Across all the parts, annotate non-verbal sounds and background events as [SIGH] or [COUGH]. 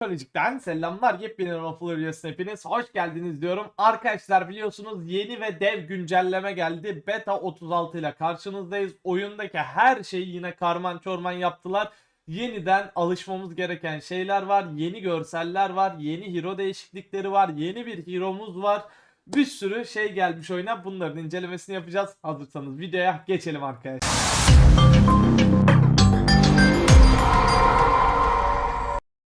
Psikolojik'ten selamlar. Yepyeni Raffle üyesine hepiniz hoş geldiniz diyorum. Arkadaşlar biliyorsunuz yeni ve dev güncelleme geldi. Beta 36 ile karşınızdayız. Oyundaki her şeyi yine karman çorman yaptılar. Yeniden alışmamız gereken şeyler var. Yeni görseller var. Yeni hero değişiklikleri var. Yeni bir hero'muz var. Bir sürü şey gelmiş oyuna. Bunların incelemesini yapacağız. Hazırsanız videoya geçelim arkadaşlar.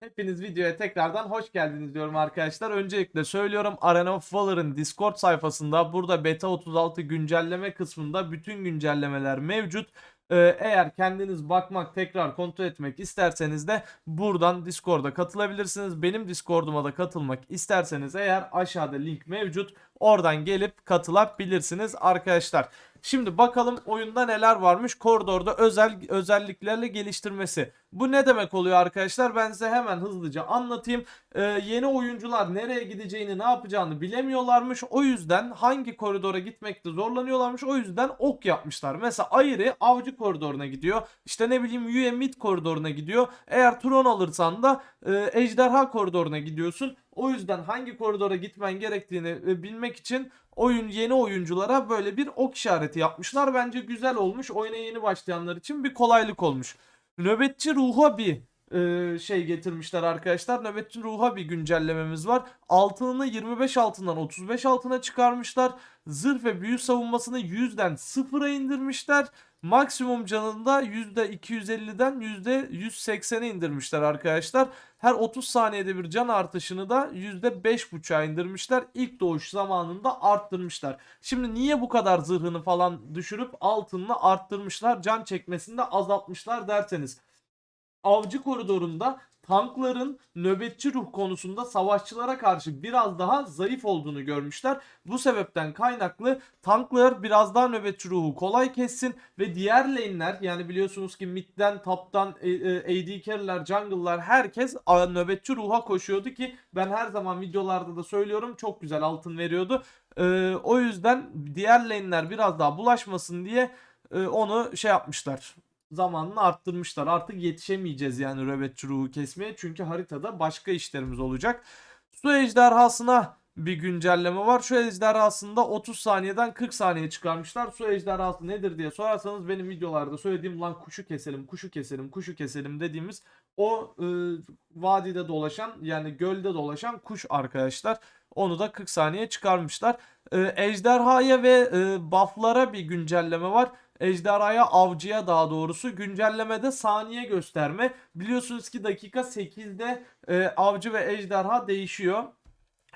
Hepiniz videoya tekrardan hoş geldiniz diyorum arkadaşlar. Öncelikle söylüyorum Arena of Valor'ın Discord sayfasında burada Beta 36 güncelleme kısmında bütün güncellemeler mevcut. Ee, eğer kendiniz bakmak, tekrar kontrol etmek isterseniz de buradan Discord'a katılabilirsiniz. Benim Discord'uma da katılmak isterseniz eğer aşağıda link mevcut. Oradan gelip katılabilirsiniz arkadaşlar. Şimdi bakalım oyunda neler varmış. Koridorda özel özelliklerle geliştirmesi. Bu ne demek oluyor arkadaşlar? Ben size hemen hızlıca anlatayım. Ee, yeni oyuncular nereye gideceğini, ne yapacağını bilemiyorlarmış. O yüzden hangi koridora gitmekte zorlanıyorlarmış. O yüzden ok yapmışlar. Mesela Ayri avcı koridoruna gidiyor. İşte ne bileyim UE mid koridoruna gidiyor. Eğer Tron alırsan da e, ejderha koridoruna gidiyorsun. O yüzden hangi koridora gitmen gerektiğini e, bilmek için oyun yeni oyunculara böyle bir ok işareti yapmışlar. Bence güzel olmuş. Oyuna yeni başlayanlar için bir kolaylık olmuş. Nöbetçi ruha bir e, şey getirmişler arkadaşlar. Nöbetçi ruha bir güncellememiz var. Altınını 25 altından 35 altına çıkarmışlar. Zırh ve büyü savunmasını 100'den 0'a indirmişler. Maksimum canını da %250'den %180'e indirmişler arkadaşlar. Her 30 saniyede bir can artışını da %5.5'a indirmişler. İlk doğuş zamanında arttırmışlar. Şimdi niye bu kadar zırhını falan düşürüp altınını arttırmışlar? Can çekmesini de azaltmışlar derseniz. Avcı koridorunda tankların nöbetçi ruh konusunda savaşçılara karşı biraz daha zayıf olduğunu görmüşler. Bu sebepten kaynaklı tanklar biraz daha nöbetçi ruhu kolay kessin ve diğer lane'ler yani biliyorsunuz ki midden, taptan, e, AD carry'ler, jungle'lar herkes nöbetçi ruha koşuyordu ki ben her zaman videolarda da söylüyorum çok güzel altın veriyordu. E, o yüzden diğer lane'ler biraz daha bulaşmasın diye e, onu şey yapmışlar zamanını arttırmışlar. Artık yetişemeyeceğiz yani nöbetçi ruhu kesmeye. Çünkü haritada başka işlerimiz olacak. Su ejderhasına bir güncelleme var. Şu ejderhasında 30 saniyeden 40 saniye çıkarmışlar. Su ejderhası nedir diye sorarsanız benim videolarda söylediğim lan kuşu keselim, kuşu keselim, kuşu keselim dediğimiz o e, vadide dolaşan yani gölde dolaşan kuş arkadaşlar. Onu da 40 saniye çıkarmışlar. E, ejderhaya ve e, bufflara bir güncelleme var. Ejderhaya avcıya daha doğrusu güncellemede saniye gösterme. Biliyorsunuz ki dakika 8'de e, avcı ve ejderha değişiyor.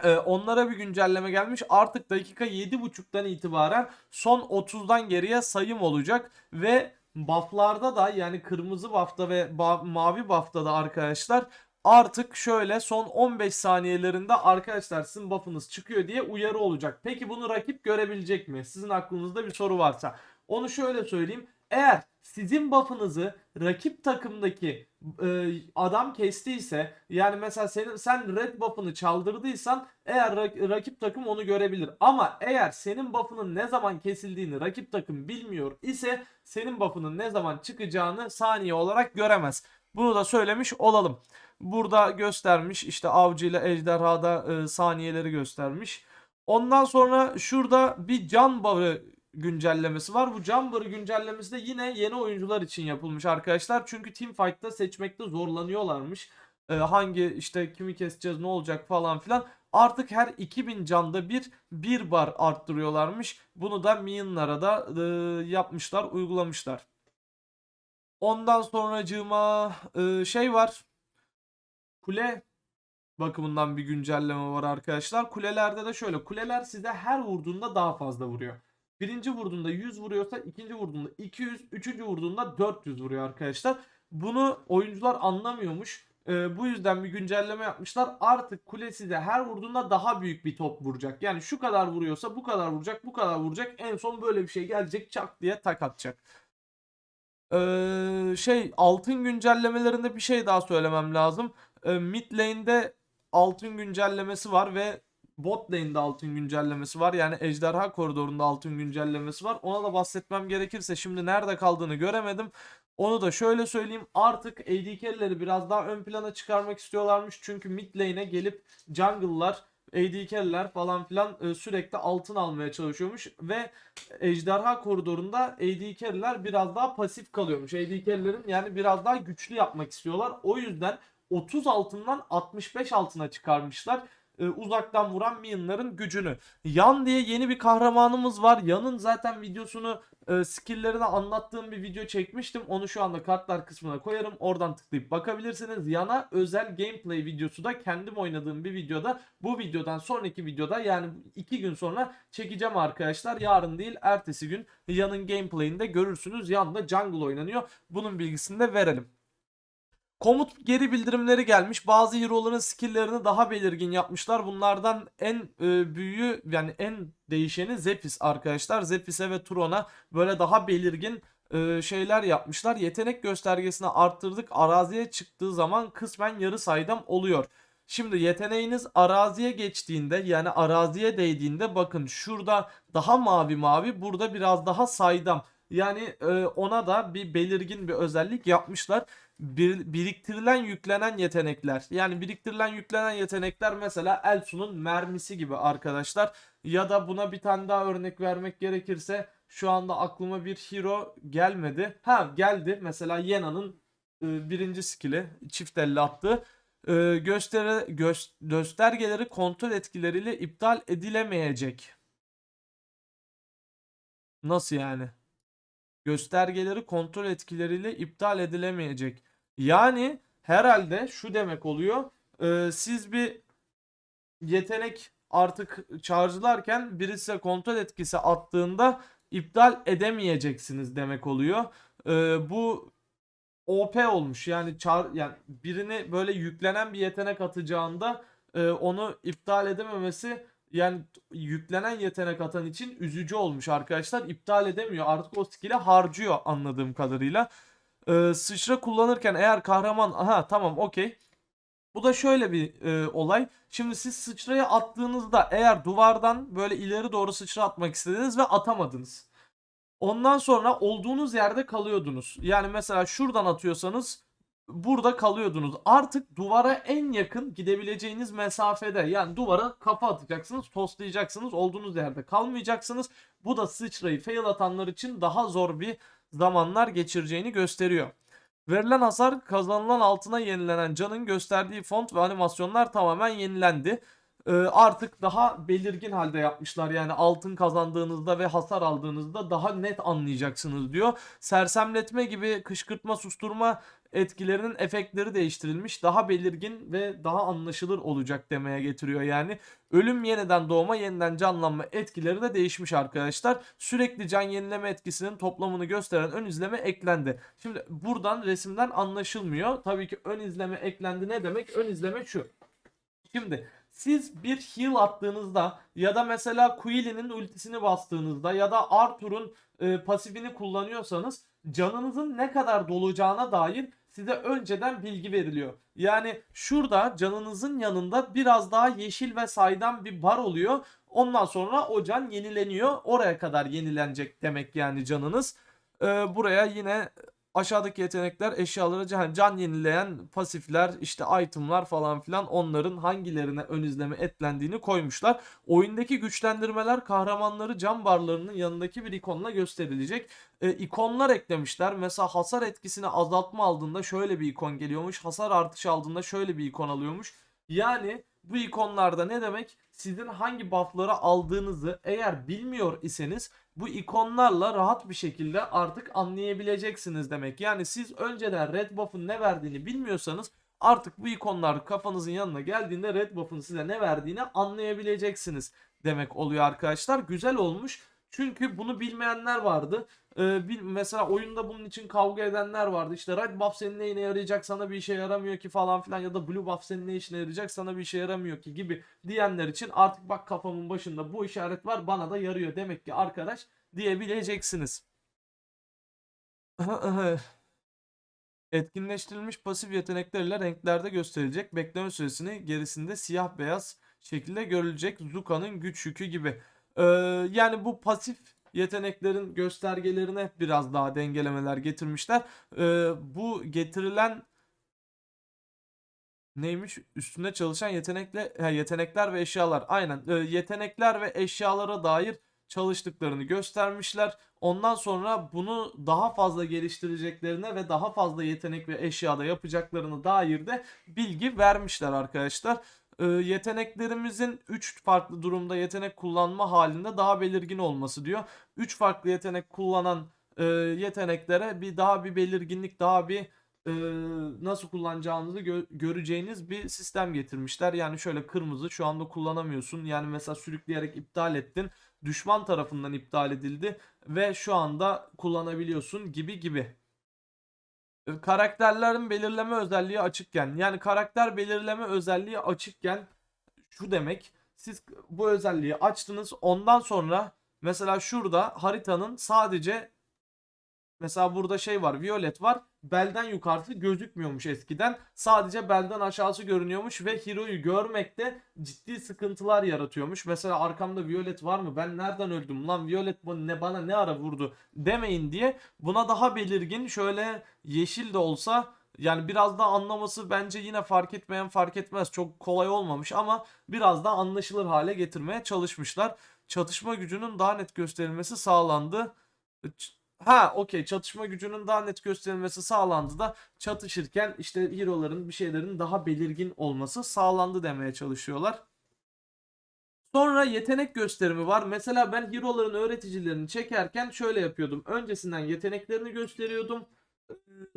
E, onlara bir güncelleme gelmiş. Artık dakika 7.5'tan itibaren son 30'dan geriye sayım olacak ve bufflarda da yani kırmızı buff'ta ve ba- mavi buff'ta da arkadaşlar artık şöyle son 15 saniyelerinde arkadaşlar sizin buff'ınız çıkıyor diye uyarı olacak. Peki bunu rakip görebilecek mi? Sizin aklınızda bir soru varsa. Onu şöyle söyleyeyim. Eğer sizin buff'ınızı rakip takımdaki e, adam kestiyse yani mesela senin sen red buff'ını çaldırdıysan eğer rak- rakip takım onu görebilir. Ama eğer senin buff'ının ne zaman kesildiğini rakip takım bilmiyor ise senin buff'ının ne zaman çıkacağını saniye olarak göremez. Bunu da söylemiş olalım. Burada göstermiş işte avcı ile ejderhada e, saniyeleri göstermiş. Ondan sonra şurada bir can barı güncellemesi var. Bu barı güncellemesi de yine yeni oyuncular için yapılmış arkadaşlar. Çünkü Teamfight'ta seçmekte zorlanıyorlarmış. Ee, hangi işte kimi keseceğiz ne olacak falan filan. Artık her 2000 canda bir bir bar arttırıyorlarmış. Bunu da Minion'lara da e, yapmışlar, uygulamışlar. Ondan sonracığıma e, şey var. Kule bakımından bir güncelleme var arkadaşlar. Kulelerde de şöyle. Kuleler size her vurduğunda daha fazla vuruyor. Birinci vurduğunda 100 vuruyorsa ikinci vurduğunda 200, üçüncü vurduğunda 400 vuruyor arkadaşlar. Bunu oyuncular anlamıyormuş. Ee, bu yüzden bir güncelleme yapmışlar. Artık kule size her vurduğunda daha büyük bir top vuracak. Yani şu kadar vuruyorsa bu kadar vuracak, bu kadar vuracak. En son böyle bir şey gelecek çak diye tak atacak. Ee, şey altın güncellemelerinde bir şey daha söylemem lazım. Ee, mid lane'de altın güncellemesi var ve bot lane'de altın güncellemesi var. Yani ejderha koridorunda altın güncellemesi var. Ona da bahsetmem gerekirse şimdi nerede kaldığını göremedim. Onu da şöyle söyleyeyim artık AD carry'leri biraz daha ön plana çıkarmak istiyorlarmış. Çünkü mid lane'e gelip jungle'lar, AD carry'ler falan filan e, sürekli altın almaya çalışıyormuş. Ve ejderha koridorunda AD carry'ler biraz daha pasif kalıyormuş. AD carry'lerin yani biraz daha güçlü yapmak istiyorlar. O yüzden 30 altından 65 altına çıkarmışlar uzaktan vuran minionların gücünü. Yan diye yeni bir kahramanımız var. Yan'ın zaten videosunu e, skill'lerini anlattığım bir video çekmiştim. Onu şu anda kartlar kısmına koyarım. Oradan tıklayıp bakabilirsiniz. Yan'a özel gameplay videosu da kendim oynadığım bir videoda. Bu videodan sonraki videoda yani iki gün sonra çekeceğim arkadaşlar. Yarın değil ertesi gün Yan'ın gameplay'inde görürsünüz. Yan'da jungle oynanıyor. Bunun bilgisini de verelim. Komut geri bildirimleri gelmiş. Bazı hero'ların skill'lerini daha belirgin yapmışlar. Bunlardan en e, büyüğü yani en değişeni Zephyr arkadaşlar. Zephyrs'e ve Tron'a böyle daha belirgin e, şeyler yapmışlar. Yetenek göstergesini arttırdık. Araziye çıktığı zaman kısmen yarı saydam oluyor. Şimdi yeteneğiniz araziye geçtiğinde yani araziye değdiğinde bakın şurada daha mavi mavi burada biraz daha saydam. Yani e, ona da bir belirgin bir özellik yapmışlar bir, biriktirilen yüklenen yetenekler. Yani biriktirilen yüklenen yetenekler mesela Elsu'nun mermisi gibi arkadaşlar. Ya da buna bir tane daha örnek vermek gerekirse şu anda aklıma bir hero gelmedi. Ha geldi mesela Yena'nın e, birinci skill'i çift elle attığı e, göstere, göz, göstergeleri kontrol etkileriyle iptal edilemeyecek. Nasıl yani? Göstergeleri kontrol etkileriyle iptal edilemeyecek. Yani herhalde şu demek oluyor. e, siz bir yetenek artık charge'larken birisi kontrol etkisi attığında iptal edemeyeceksiniz demek oluyor. E, bu OP olmuş. Yani çar yani birini böyle yüklenen bir yetenek atacağında e, onu iptal edememesi yani yüklenen yetenek atan için üzücü olmuş arkadaşlar. İptal edemiyor. Artık o skill'i harcıyor anladığım kadarıyla. Ee, sıçra kullanırken eğer kahraman aha tamam okey. Bu da şöyle bir e, olay. Şimdi siz sıçrayı attığınızda eğer duvardan böyle ileri doğru sıçra atmak istediniz ve atamadınız. Ondan sonra olduğunuz yerde kalıyordunuz. Yani mesela şuradan atıyorsanız burada kalıyordunuz. Artık duvara en yakın gidebileceğiniz mesafede yani duvara kafa atacaksınız, toslayacaksınız, olduğunuz yerde kalmayacaksınız. Bu da sıçrayı fail atanlar için daha zor bir zamanlar geçireceğini gösteriyor. Verilen hasar kazanılan altına yenilenen canın gösterdiği font ve animasyonlar tamamen yenilendi. Ee, artık daha belirgin halde yapmışlar. Yani altın kazandığınızda ve hasar aldığınızda daha net anlayacaksınız diyor. Sersemletme gibi kışkırtma susturma etkilerinin efektleri değiştirilmiş. Daha belirgin ve daha anlaşılır olacak demeye getiriyor yani. Ölüm yeniden doğma yeniden canlanma etkileri de değişmiş arkadaşlar. Sürekli can yenileme etkisinin toplamını gösteren ön izleme eklendi. Şimdi buradan resimden anlaşılmıyor. Tabii ki ön izleme eklendi ne demek? Ön izleme şu. Şimdi siz bir heal attığınızda ya da mesela Quillie'nin ultisini bastığınızda ya da Arthur'un e, pasifini kullanıyorsanız canınızın ne kadar dolacağına dair size önceden bilgi veriliyor. Yani şurada canınızın yanında biraz daha yeşil ve saydam bir bar oluyor. Ondan sonra o can yenileniyor. Oraya kadar yenilenecek demek yani canınız. Ee, buraya yine aşağıdaki yetenekler eşyaları can, can yenileyen pasifler işte itemlar falan filan onların hangilerine ön izleme etlendiğini koymuşlar. Oyundaki güçlendirmeler kahramanları can barlarının yanındaki bir ikonla gösterilecek. E, ikonlar eklemişler. Mesela hasar etkisini azaltma aldığında şöyle bir ikon geliyormuş. Hasar artışı aldığında şöyle bir ikon alıyormuş. Yani bu ikonlarda ne demek? Sizin hangi buff'ları aldığınızı eğer bilmiyor iseniz bu ikonlarla rahat bir şekilde artık anlayabileceksiniz demek. Yani siz önceden red buff'ın ne verdiğini bilmiyorsanız artık bu ikonlar kafanızın yanına geldiğinde red buff'ın size ne verdiğini anlayabileceksiniz demek oluyor arkadaşlar. Güzel olmuş. Çünkü bunu bilmeyenler vardı. Ee, bil, mesela oyunda bunun için kavga edenler vardı. İşte red buff senin neyine yarayacak sana bir işe yaramıyor ki falan filan ya da blue buff senin ne işine yarayacak sana bir işe yaramıyor ki gibi diyenler için artık bak kafamın başında bu işaret var bana da yarıyor demek ki arkadaş diyebileceksiniz. [LAUGHS] Etkinleştirilmiş pasif yeteneklerle renklerde gösterilecek. Bekleme süresini gerisinde siyah beyaz şekilde görülecek. Zuka'nın güç yükü gibi. Ee, yani bu pasif yeteneklerin göstergelerine biraz daha dengelemeler getirmişler. Ee, bu getirilen neymiş? Üstünde çalışan yetenekle yetenekler ve eşyalar. Aynen. Ee, yetenekler ve eşyalara dair çalıştıklarını göstermişler. Ondan sonra bunu daha fazla geliştireceklerine ve daha fazla yetenek ve eşyada yapacaklarını dair de bilgi vermişler arkadaşlar. Ee, yeteneklerimizin 3 farklı durumda yetenek kullanma halinde daha belirgin olması diyor. 3 farklı yetenek kullanan e, yeteneklere bir daha bir belirginlik, daha bir e, nasıl kullanacağınızı gö- göreceğiniz bir sistem getirmişler. Yani şöyle kırmızı şu anda kullanamıyorsun. Yani mesela sürükleyerek iptal ettin. Düşman tarafından iptal edildi ve şu anda kullanabiliyorsun gibi gibi. Karakterlerin belirleme özelliği açıkken yani karakter belirleme özelliği açıkken şu demek siz bu özelliği açtınız ondan sonra mesela şurada haritanın sadece Mesela burada şey var, violet var. Belden yukarısı gözükmüyormuş eskiden. Sadece belden aşağısı görünüyormuş ve Hero'yu görmekte ciddi sıkıntılar yaratıyormuş. Mesela arkamda violet var mı? Ben nereden öldüm lan? Violet ne bana ne ara vurdu demeyin diye buna daha belirgin şöyle yeşil de olsa yani biraz daha anlaması bence yine fark etmeyen fark etmez. Çok kolay olmamış ama biraz daha anlaşılır hale getirmeye çalışmışlar. Çatışma gücünün daha net gösterilmesi sağlandı. Ha okey çatışma gücünün daha net gösterilmesi sağlandı da çatışırken işte hero'ların bir şeylerin daha belirgin olması sağlandı demeye çalışıyorlar. Sonra yetenek gösterimi var. Mesela ben hero'ların öğreticilerini çekerken şöyle yapıyordum. Öncesinden yeteneklerini gösteriyordum.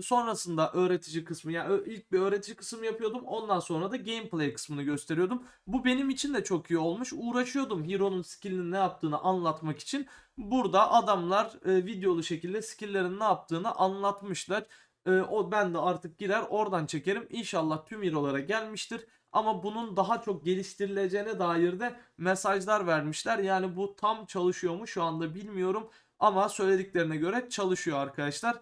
Sonrasında öğretici kısmı yani ilk bir öğretici kısmı yapıyordum. Ondan sonra da gameplay kısmını gösteriyordum. Bu benim için de çok iyi olmuş. Uğraşıyordum Hero'nun skill'inin ne yaptığını anlatmak için. Burada adamlar e, videolu şekilde skill'lerin ne yaptığını anlatmışlar. E, o ben de artık girer oradan çekerim. İnşallah tüm hero'lara gelmiştir. Ama bunun daha çok geliştirileceğine dair de mesajlar vermişler. Yani bu tam çalışıyor mu şu anda bilmiyorum. Ama söylediklerine göre çalışıyor arkadaşlar.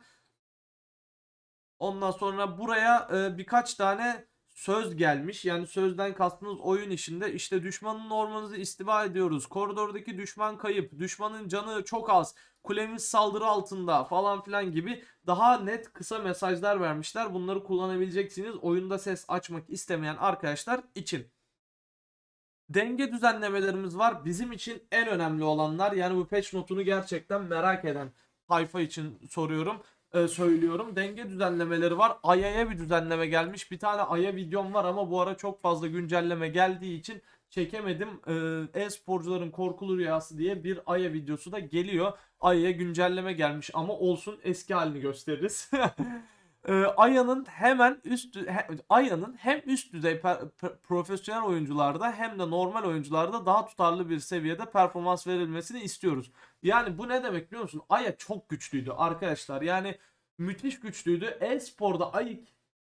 Ondan sonra buraya e, birkaç tane söz gelmiş. Yani sözden kastınız oyun işinde işte düşmanın ormanınızı istiva ediyoruz. Koridordaki düşman kayıp. Düşmanın canı çok az. Kulemiz saldırı altında falan filan gibi daha net kısa mesajlar vermişler. Bunları kullanabileceksiniz oyunda ses açmak istemeyen arkadaşlar için. Denge düzenlemelerimiz var. Bizim için en önemli olanlar yani bu patch notunu gerçekten merak eden tayfa için soruyorum e, söylüyorum. Denge düzenlemeleri var. Aya'ya bir düzenleme gelmiş. Bir tane Aya videom var ama bu ara çok fazla güncelleme geldiği için çekemedim. E, E-sporcuların korkulu rüyası diye bir Aya videosu da geliyor. Aya'ya güncelleme gelmiş ama olsun eski halini gösteririz. [LAUGHS] E, Aya'nın hemen üst he- Aya'nın hem üst düzey per- per- profesyonel oyuncularda hem de normal oyuncularda daha tutarlı bir seviyede performans verilmesini istiyoruz. Yani bu ne demek biliyor musun? Aya çok güçlüydü arkadaşlar. Yani müthiş güçlüydü. E-sporda Ayık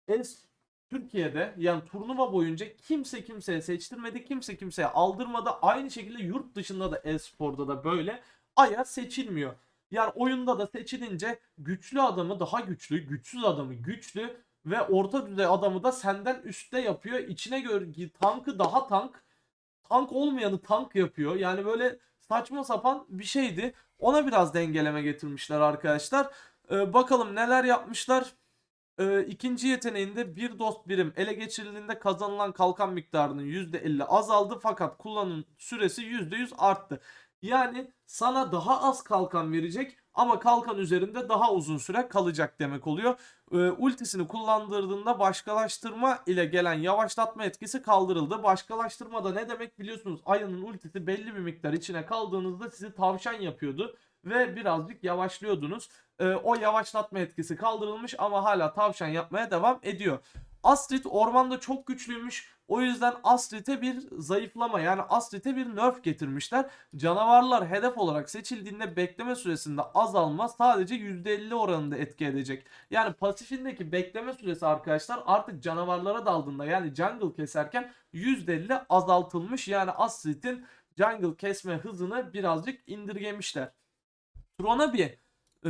es Türkiye'de yani turnuva boyunca kimse kimseye seçtirmedi. Kimse kimseye aldırmadı. Aynı şekilde yurt dışında da e-sporda da böyle Aya seçilmiyor. Yani oyunda da seçilince güçlü adamı daha güçlü, güçsüz adamı güçlü ve orta düzey adamı da senden üstte yapıyor. İçine göre tankı daha tank, tank olmayanı tank yapıyor. Yani böyle saçma sapan bir şeydi. Ona biraz dengeleme getirmişler arkadaşlar. Ee, bakalım neler yapmışlar. Ee, ikinci yeteneğinde bir dost birim ele geçirildiğinde kazanılan kalkan miktarının %50 azaldı fakat kullanım süresi %100 arttı. Yani sana daha az kalkan verecek ama kalkan üzerinde daha uzun süre kalacak demek oluyor. Ee, ultisini kullandırdığında başkalaştırma ile gelen yavaşlatma etkisi kaldırıldı. Başkalaştırma da ne demek biliyorsunuz. Ayının ultisi belli bir miktar içine kaldığınızda sizi tavşan yapıyordu ve birazcık yavaşlıyordunuz. Ee, o yavaşlatma etkisi kaldırılmış ama hala tavşan yapmaya devam ediyor. Astrid ormanda çok güçlüymüş. O yüzden Astrid'e bir zayıflama yani Astrid'e bir nerf getirmişler. Canavarlar hedef olarak seçildiğinde bekleme süresinde azalma sadece %50 oranında etki edecek. Yani pasifindeki bekleme süresi arkadaşlar artık canavarlara daldığında yani jungle keserken %50 azaltılmış. Yani Astrid'in jungle kesme hızını birazcık indirgemişler. Tron'a bir e,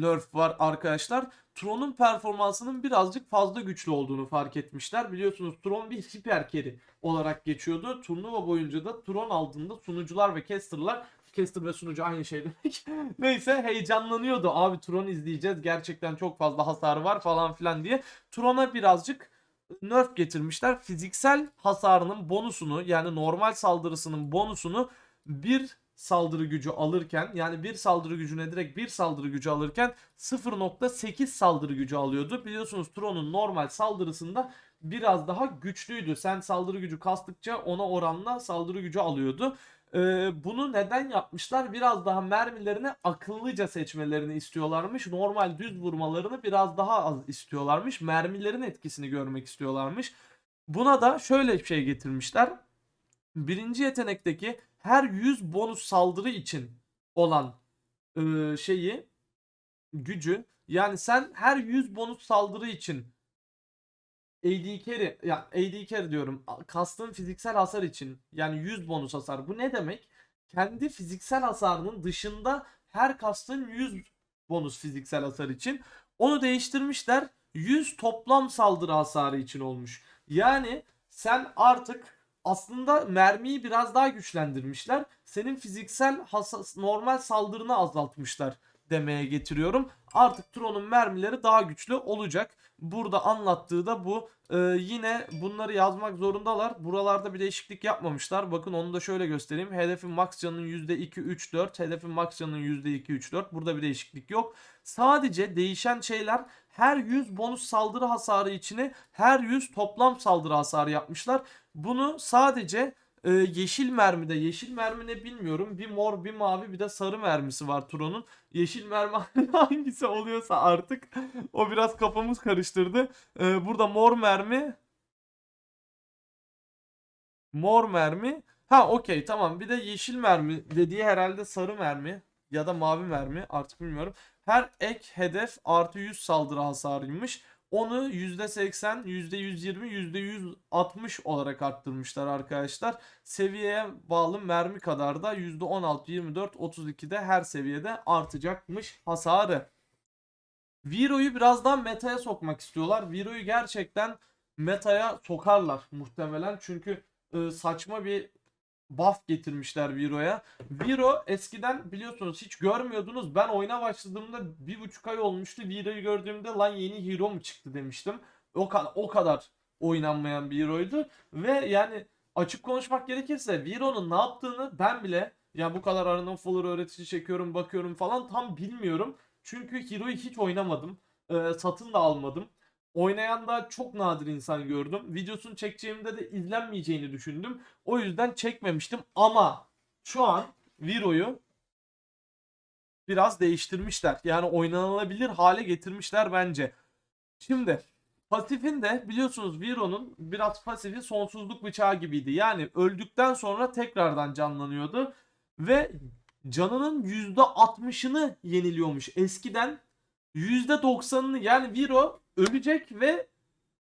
nerf var arkadaşlar. Tron'un performansının birazcık fazla güçlü olduğunu fark etmişler. Biliyorsunuz Tron bir hiper carry olarak geçiyordu. Turnuva boyunca da Tron aldığında sunucular ve casterlar caster ve sunucu aynı şey demek. [LAUGHS] Neyse heyecanlanıyordu. Abi Tron izleyeceğiz. Gerçekten çok fazla hasarı var falan filan diye. Tron'a birazcık nerf getirmişler. Fiziksel hasarının bonusunu yani normal saldırısının bonusunu bir saldırı gücü alırken yani bir saldırı gücüne direkt bir saldırı gücü alırken 0.8 saldırı gücü alıyordu. Biliyorsunuz Tron'un normal saldırısında biraz daha güçlüydü. Sen saldırı gücü kastıkça ona oranla saldırı gücü alıyordu. Ee, bunu neden yapmışlar? Biraz daha mermilerini akıllıca seçmelerini istiyorlarmış. Normal düz vurmalarını biraz daha az istiyorlarmış. Mermilerin etkisini görmek istiyorlarmış. Buna da şöyle bir şey getirmişler. Birinci yetenekteki her 100 bonus saldırı için olan e, şeyi gücü yani sen her 100 bonus saldırı için AD carry ya AD carry diyorum kastığın fiziksel hasar için yani 100 bonus hasar bu ne demek? Kendi fiziksel hasarının dışında her kastığın 100 bonus fiziksel hasar için onu değiştirmişler 100 toplam saldırı hasarı için olmuş. Yani sen artık aslında mermiyi biraz daha güçlendirmişler. Senin fiziksel hasas, normal saldırını azaltmışlar demeye getiriyorum. Artık Tron'un mermileri daha güçlü olacak. Burada anlattığı da bu. Ee, yine bunları yazmak zorundalar. Buralarda bir değişiklik yapmamışlar. Bakın onu da şöyle göstereyim. Hedefin max canının %2-3-4. Hedefin max canının %2-3-4. Burada bir değişiklik yok. Sadece değişen şeyler her 100 bonus saldırı hasarı içine her 100 toplam saldırı hasarı yapmışlar. Bunu sadece e, yeşil mermide yeşil mermi ne bilmiyorum. Bir mor bir mavi bir de sarı mermisi var Turon'un. Yeşil mermi [LAUGHS] hangisi oluyorsa artık o biraz kafamız karıştırdı. E, burada mor mermi mor mermi ha okey tamam bir de yeşil mermi dediği herhalde sarı mermi ya da mavi mermi artık bilmiyorum. Her ek hedef artı 100 saldırı hasarıymış. Onu %80, %120, %160 olarak arttırmışlar arkadaşlar. Seviyeye bağlı mermi kadar da %16, 24, 32'de her seviyede artacakmış hasarı. Viro'yu biraz daha meta'ya sokmak istiyorlar. Viro'yu gerçekten meta'ya sokarlar muhtemelen. Çünkü e, saçma bir buff getirmişler Viro'ya. Viro eskiden biliyorsunuz hiç görmüyordunuz. Ben oyuna başladığımda bir buçuk ay olmuştu. Viro'yu gördüğümde lan yeni hero mu çıktı demiştim. O, kadar o kadar oynanmayan bir hero'ydu. Ve yani açık konuşmak gerekirse Viro'nun ne yaptığını ben bile ya bu kadar Arena Fuller öğretici çekiyorum bakıyorum falan tam bilmiyorum. Çünkü Hero'yu hiç oynamadım. Ee, satın da almadım. Oynayan da çok nadir insan gördüm. Videosunu çekeceğimde de izlenmeyeceğini düşündüm. O yüzden çekmemiştim ama şu an Viro'yu biraz değiştirmişler. Yani oynanılabilir hale getirmişler bence. Şimdi pasifin de biliyorsunuz Viro'nun biraz pasifi sonsuzluk bıçağı gibiydi. Yani öldükten sonra tekrardan canlanıyordu ve canının %60'ını yeniliyormuş. Eskiden %90'ını yani Viro ölecek ve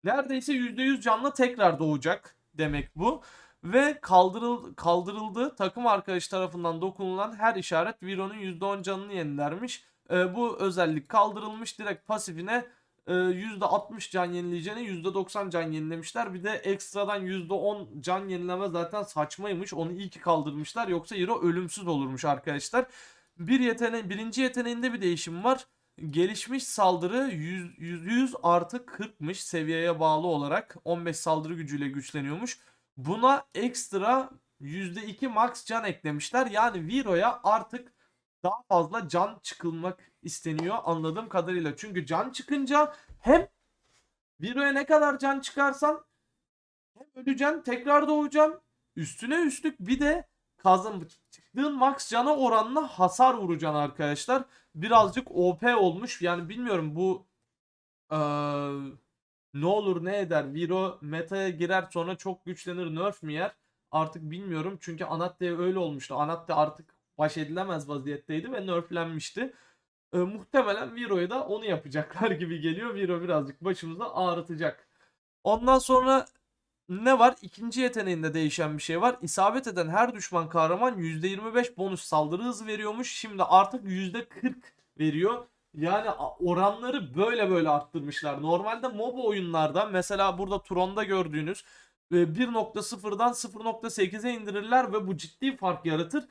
neredeyse %100 canla tekrar doğacak demek bu. Ve kaldırıl, kaldırıldı. Takım arkadaş tarafından dokunulan her işaret Viro'nun %10 canını yenilermiş. E, bu özellik kaldırılmış. Direkt pasifine e, %60 can yenileyeceğine %90 can yenilemişler. Bir de ekstradan %10 can yenileme zaten saçmaymış. Onu iyi ki kaldırmışlar. Yoksa Hero ölümsüz olurmuş arkadaşlar. Bir yeteneğin birinci yeteneğinde bir değişim var. Gelişmiş saldırı 100, 100, 100 artı 40'mış seviyeye bağlı olarak 15 saldırı gücüyle güçleniyormuş. Buna ekstra %2 max can eklemişler. Yani Viro'ya artık daha fazla can çıkılmak isteniyor anladığım kadarıyla. Çünkü can çıkınca hem Viro'ya ne kadar can çıkarsan hem öleceksin tekrar doğacaksın. Üstüne üstlük bir de kazan çıktığın max cana oranla hasar vuracaksın arkadaşlar. Birazcık OP olmuş. Yani bilmiyorum bu ee, ne olur ne eder. Viro meta'ya girer sonra çok güçlenir nerf mi yer? Artık bilmiyorum. Çünkü Anatte'ye öyle olmuştu. Anatte artık baş edilemez vaziyetteydi ve nerflenmişti. Ee, muhtemelen Viro'ya da onu yapacaklar [LAUGHS] gibi geliyor. Viro birazcık başımıza ağrıtacak. Ondan sonra ne var? İkinci yeteneğinde değişen bir şey var. İsabet eden her düşman kahraman %25 bonus saldırı hızı veriyormuş. Şimdi artık %40 veriyor. Yani oranları böyle böyle arttırmışlar. Normalde MOBA oyunlarda mesela burada Tron'da gördüğünüz 1.0'dan 0.8'e indirirler ve bu ciddi fark yaratır.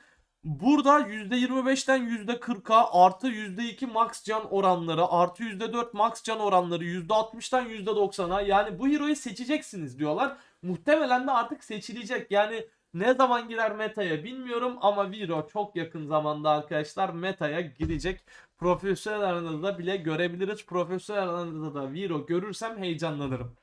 Burada %25'ten %40'a artı %2 max can oranları artı %4 max can oranları %60'tan %90'a yani bu hero'yu seçeceksiniz diyorlar. Muhtemelen de artık seçilecek. Yani ne zaman girer meta'ya bilmiyorum ama Viro çok yakın zamanda arkadaşlar meta'ya girecek. Profesyonel aranızda bile görebiliriz. Profesyonel aranızda da Viro görürsem heyecanlanırım.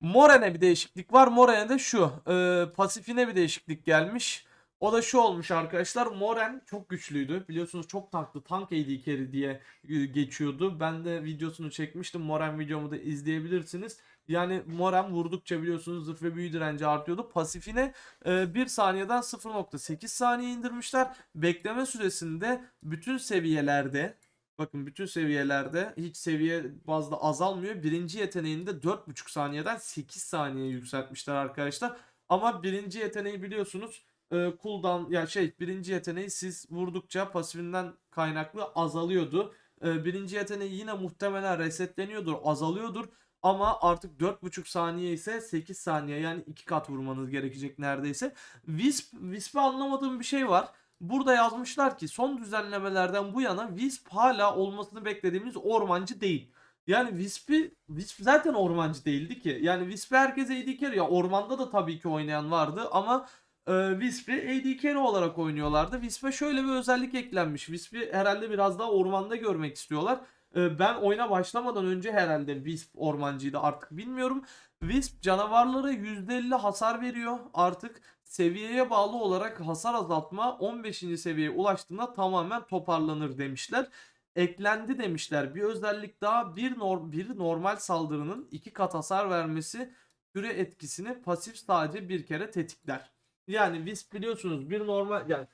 Moren'e bir değişiklik var. Moren'e de şu. E, pasifine bir değişiklik gelmiş. O da şu olmuş arkadaşlar. Moren çok güçlüydü. Biliyorsunuz çok tanklı tank AD carry diye e, geçiyordu. Ben de videosunu çekmiştim. Moren videomu da izleyebilirsiniz. Yani Moren vurdukça biliyorsunuz zırh ve büyü direnci artıyordu. Pasifine 1 saniyeden 0.8 saniye indirmişler. Bekleme süresinde bütün seviyelerde Bakın bütün seviyelerde hiç seviye bazda azalmıyor. Birinci yeteneğini de 4.5 saniyeden 8 saniye yükseltmişler arkadaşlar. Ama birinci yeteneği biliyorsunuz e, cooldown ya şey birinci yeteneği siz vurdukça pasifinden kaynaklı azalıyordu. E, birinci yeteneği yine muhtemelen resetleniyordur, azalıyordur. Ama artık 4.5 saniye ise 8 saniye yani 2 kat vurmanız gerekecek neredeyse. Wisp, Wisp'e anlamadığım bir şey var. Burada yazmışlar ki son düzenlemelerden bu yana Wisp hala olmasını beklediğimiz ormancı değil. Yani Wisp'i Wisp zaten ormancı değildi ki. Yani Wisp'i herkes AD carry ya ormanda da tabii ki oynayan vardı ama e, Wisp'i AD carry olarak oynuyorlardı. Wisp'e şöyle bir özellik eklenmiş. Wisp'i herhalde biraz daha ormanda görmek istiyorlar. E, ben oyuna başlamadan önce herhalde Wisp ormancıydı artık bilmiyorum. Wisp canavarlara %50 hasar veriyor artık seviyeye bağlı olarak hasar azaltma 15. seviyeye ulaştığında tamamen toparlanır demişler. Eklendi demişler. Bir özellik daha bir, nor bir normal saldırının iki kat hasar vermesi süre etkisini pasif sadece bir kere tetikler. Yani Wisp biliyorsunuz bir normal yani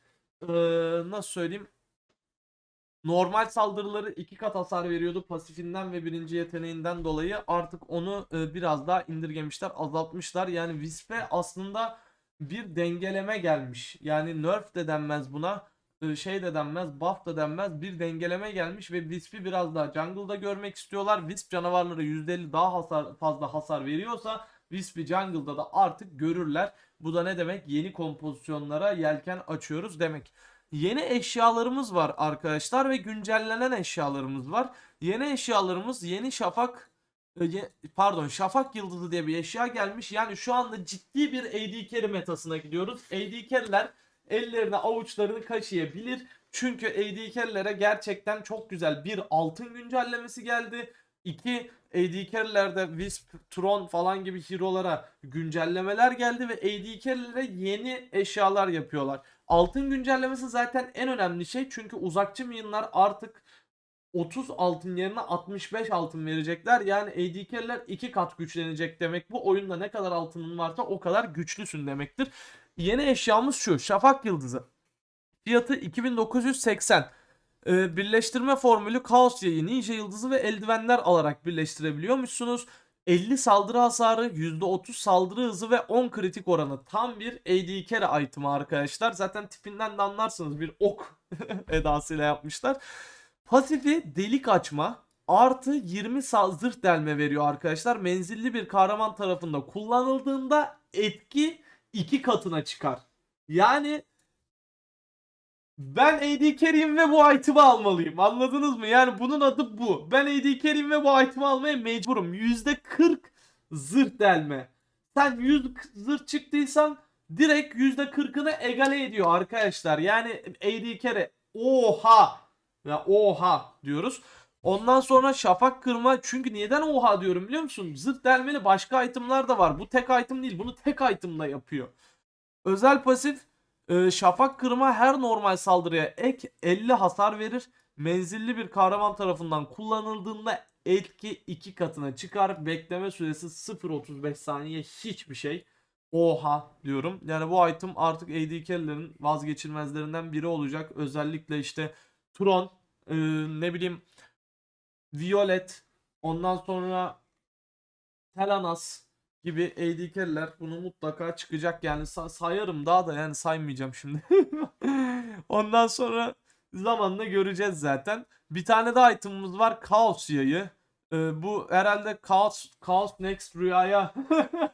ee, nasıl söyleyeyim normal saldırıları iki kat hasar veriyordu pasifinden ve birinci yeteneğinden dolayı artık onu e, biraz daha indirgemişler azaltmışlar yani Wisp'e aslında bir dengeleme gelmiş. Yani nerf de denmez buna. e, Şey de denmez, buff da denmez. Bir dengeleme gelmiş ve Wisp'i biraz daha jungle'da görmek istiyorlar. Wisp canavarları %50 daha hasar, fazla hasar veriyorsa Wisp'i jungle'da da artık görürler. Bu da ne demek? Yeni kompozisyonlara yelken açıyoruz demek. Yeni eşyalarımız var arkadaşlar ve güncellenen eşyalarımız var. Yeni eşyalarımız yeni şafak e, pardon şafak yıldızı diye bir eşya gelmiş. Yani şu anda ciddi bir AD carry metasına gidiyoruz. AD carry'ler ellerine avuçlarını kaşıyabilir. Çünkü AD carry'lere gerçekten çok güzel bir altın güncellemesi geldi. İki AD carry'lerde Wisp, Tron falan gibi hero'lara güncellemeler geldi ve AD carry'lere yeni eşyalar yapıyorlar. Altın güncellemesi zaten en önemli şey çünkü uzakçı minyonlar artık 30 altın yerine 65 altın verecekler. Yani AD carry'ler 2 kat güçlenecek demek. Bu oyunda ne kadar altının varsa o kadar güçlüsün demektir. Yeni eşyamız şu. Şafak Yıldızı. Fiyatı 2980. Ee, birleştirme formülü Kaos Yayı, Ninja Yıldızı ve eldivenler alarak birleştirebiliyormuşsunuz. 50 saldırı hasarı, %30 saldırı hızı ve 10 kritik oranı. Tam bir AD carry item'ı arkadaşlar. Zaten tipinden de anlarsınız bir ok [LAUGHS] edasıyla yapmışlar. Pasifi delik açma artı 20 sal zırh delme veriyor arkadaşlar. Menzilli bir kahraman tarafında kullanıldığında etki iki katına çıkar. Yani ben AD carry'im ve bu item'ı almalıyım. Anladınız mı? Yani bunun adı bu. Ben AD carry'im ve bu item'ı almaya mecburum. %40 zırh delme. Sen 100 zırh çıktıysan direkt %40'ını egale ediyor arkadaşlar. Yani AD carry oha ya oha diyoruz. Ondan sonra şafak kırma çünkü neden oha diyorum biliyor musun? Zırh delmeli başka itemlar da var. Bu tek item değil. Bunu tek itemla yapıyor. Özel pasif e, şafak kırma her normal saldırıya ek 50 hasar verir. Menzilli bir kahraman tarafından kullanıldığında etki 2 katına çıkar. Bekleme süresi 0.35 saniye hiçbir şey. Oha diyorum. Yani bu item artık AD vazgeçilmezlerinden biri olacak. Özellikle işte Tron, e, ne bileyim Violet, ondan sonra Telanas gibi AD carry'ler bunu mutlaka çıkacak. Yani sa- sayarım daha da yani saymayacağım şimdi. [LAUGHS] ondan sonra zamanla göreceğiz zaten. Bir tane daha itemimiz var. Kaos yayı. Ee, bu herhalde Chaos, Chaos Next Rüya'ya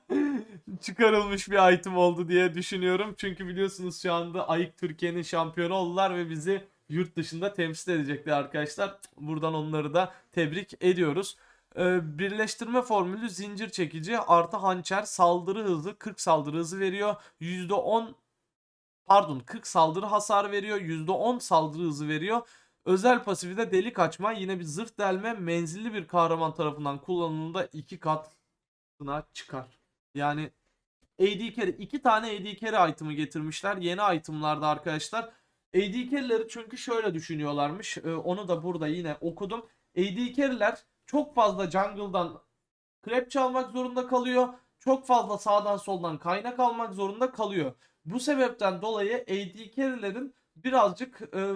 [LAUGHS] çıkarılmış bir item oldu diye düşünüyorum. Çünkü biliyorsunuz şu anda Ayık Türkiye'nin şampiyonu oldular ve bizi yurt dışında temsil edecekler arkadaşlar. Buradan onları da tebrik ediyoruz. Ee, birleştirme formülü zincir çekici artı hançer saldırı hızı 40 saldırı hızı veriyor. %10 pardon 40 saldırı hasar veriyor. %10 saldırı hızı veriyor. Özel pasifi de delik açma yine bir zırh delme menzilli bir kahraman tarafından kullanıldığında iki katına çıkar. Yani AD carry iki tane AD carry item'ı getirmişler. Yeni item'larda arkadaşlar. AD carry'leri çünkü şöyle düşünüyorlarmış. Ee, onu da burada yine okudum. AD carry'ler çok fazla jungle'dan crap çalmak zorunda kalıyor. Çok fazla sağdan soldan kaynak almak zorunda kalıyor. Bu sebepten dolayı AD carry'lerin birazcık e,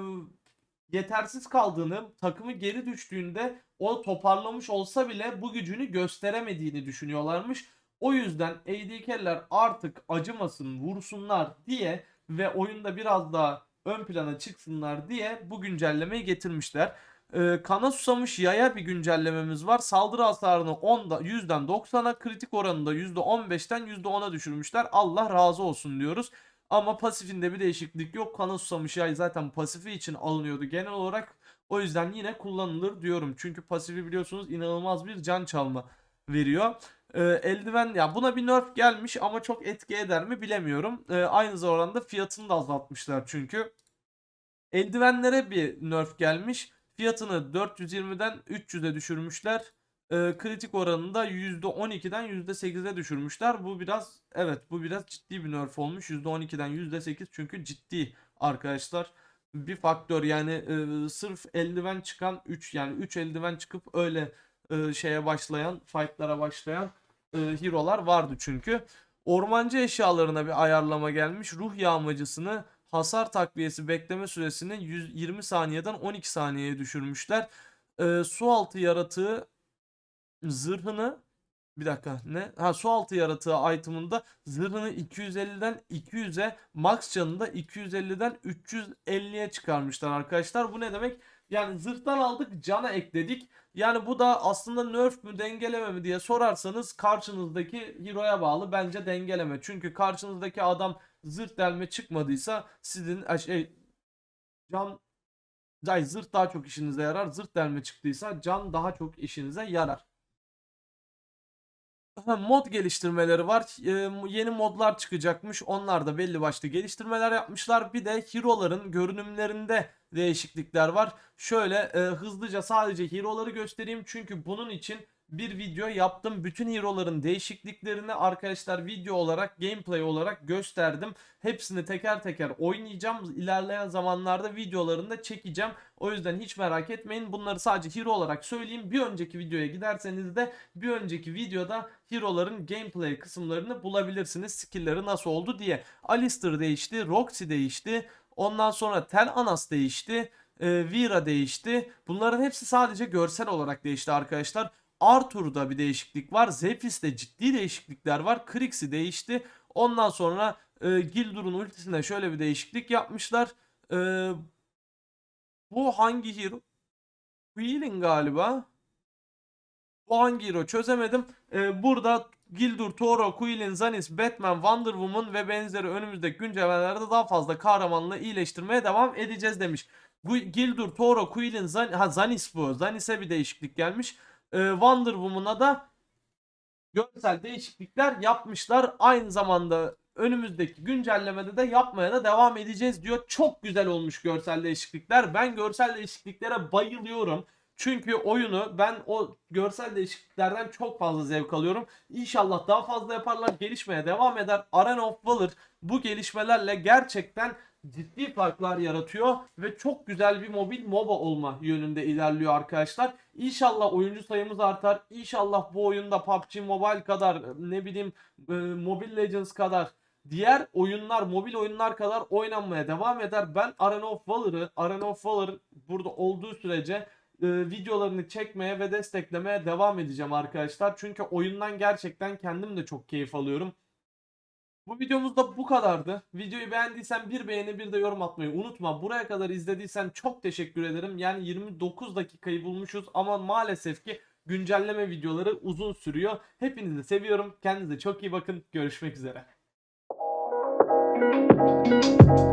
yetersiz kaldığını, takımı geri düştüğünde o toparlamış olsa bile bu gücünü gösteremediğini düşünüyorlarmış. O yüzden AD carry'ler artık acımasın, vursunlar diye ve oyunda biraz daha ön plana çıksınlar diye bu güncellemeyi getirmişler. Ee, kana susamış yaya bir güncellememiz var. Saldırı hasarını 10'da 100'den 90'a, kritik oranını da %15'ten %10'a düşürmüşler. Allah razı olsun diyoruz. Ama pasifinde bir değişiklik yok. Kana susamış yay zaten pasifi için alınıyordu genel olarak. O yüzden yine kullanılır diyorum. Çünkü pasifi biliyorsunuz inanılmaz bir can çalma veriyor. Ee, eldiven ya buna bir nerf gelmiş ama çok etki eder mi bilemiyorum. Ee, aynı zamanda fiyatını da azaltmışlar çünkü. Eldivenlere bir nerf gelmiş. Fiyatını 420'den 300'e düşürmüşler. Ee, kritik oranını da %12'den %8'e düşürmüşler. Bu biraz evet bu biraz ciddi bir nerf olmuş. %12'den %8 çünkü ciddi arkadaşlar. Bir faktör yani e, sırf eldiven çıkan 3 yani 3 eldiven çıkıp öyle e, şeye başlayan fightlara başlayan e, hero'lar vardı çünkü. Ormancı eşyalarına bir ayarlama gelmiş. Ruh yağmacısını hasar takviyesi bekleme süresini 120 saniyeden 12 saniyeye düşürmüşler. E, su altı yaratığı zırhını bir dakika ne? Ha su altı yaratığı item'ında zırhını 250'den 200'e max canını da 250'den 350'ye çıkarmışlar arkadaşlar. Bu ne demek? Yani zırhtan aldık cana ekledik. Yani bu da aslında nerf mü dengeleme mi diye sorarsanız karşınızdaki hero'ya bağlı bence dengeleme. Çünkü karşınızdaki adam zırh delme çıkmadıysa sizin şey can Ay, zırh daha çok işinize yarar. Zırh delme çıktıysa can daha çok işinize yarar. Mod geliştirmeleri var. Ee, yeni modlar çıkacakmış. Onlar da belli başlı geliştirmeler yapmışlar. Bir de hero'ların görünümlerinde değişiklikler var. Şöyle e, hızlıca sadece hero'ları göstereyim. Çünkü bunun için bir video yaptım. Bütün hero'ların değişikliklerini arkadaşlar video olarak, gameplay olarak gösterdim. Hepsini teker teker oynayacağım. İlerleyen zamanlarda videolarını da çekeceğim. O yüzden hiç merak etmeyin. Bunları sadece hero olarak söyleyeyim. Bir önceki videoya giderseniz de bir önceki videoda hero'ların gameplay kısımlarını bulabilirsiniz. Skill'leri nasıl oldu diye. Alistair değişti, Roxy değişti. Ondan sonra Tel Anas değişti. e, Vira değişti. Bunların hepsi sadece görsel olarak değişti arkadaşlar. Arthur'da bir değişiklik var. Zephys'te ciddi değişiklikler var. Krix'i değişti. Ondan sonra e, Gildur'un ultisine şöyle bir değişiklik yapmışlar. E, bu hangi hero? Wheeling galiba. Bu hangi hero çözemedim. E, burada Gildur, Toro, Quilin, Zanis, Batman, Wonder Woman ve benzeri önümüzdeki güncellemelerde daha fazla kahramanlığı iyileştirmeye devam edeceğiz demiş. Gildur, Toro, Quilin, Zan ha, Zanis bu. Zanis'e bir değişiklik gelmiş. Ee, Wonder Woman'a da görsel değişiklikler yapmışlar. Aynı zamanda önümüzdeki güncellemede de yapmaya da devam edeceğiz diyor. Çok güzel olmuş görsel değişiklikler. Ben görsel değişikliklere bayılıyorum. Çünkü oyunu ben o görsel değişikliklerden çok fazla zevk alıyorum. İnşallah daha fazla yaparlar, gelişmeye devam eder. Arena of Valor bu gelişmelerle gerçekten ciddi farklar yaratıyor ve çok güzel bir mobil MOBA olma yönünde ilerliyor arkadaşlar. İnşallah oyuncu sayımız artar. İnşallah bu oyunda PUBG Mobile kadar ne bileyim e, Mobile Legends kadar diğer oyunlar, mobil oyunlar kadar oynanmaya devam eder. Ben Arena of Valor'ı, Arena of Valor burada olduğu sürece e, videolarını çekmeye ve desteklemeye devam edeceğim arkadaşlar. Çünkü oyundan gerçekten kendim de çok keyif alıyorum. Bu videomuz da bu kadardı. Videoyu beğendiysen bir beğeni bir de yorum atmayı unutma. Buraya kadar izlediysen çok teşekkür ederim. Yani 29 dakikayı bulmuşuz ama maalesef ki güncelleme videoları uzun sürüyor. Hepinizi seviyorum. Kendinize çok iyi bakın. Görüşmek üzere.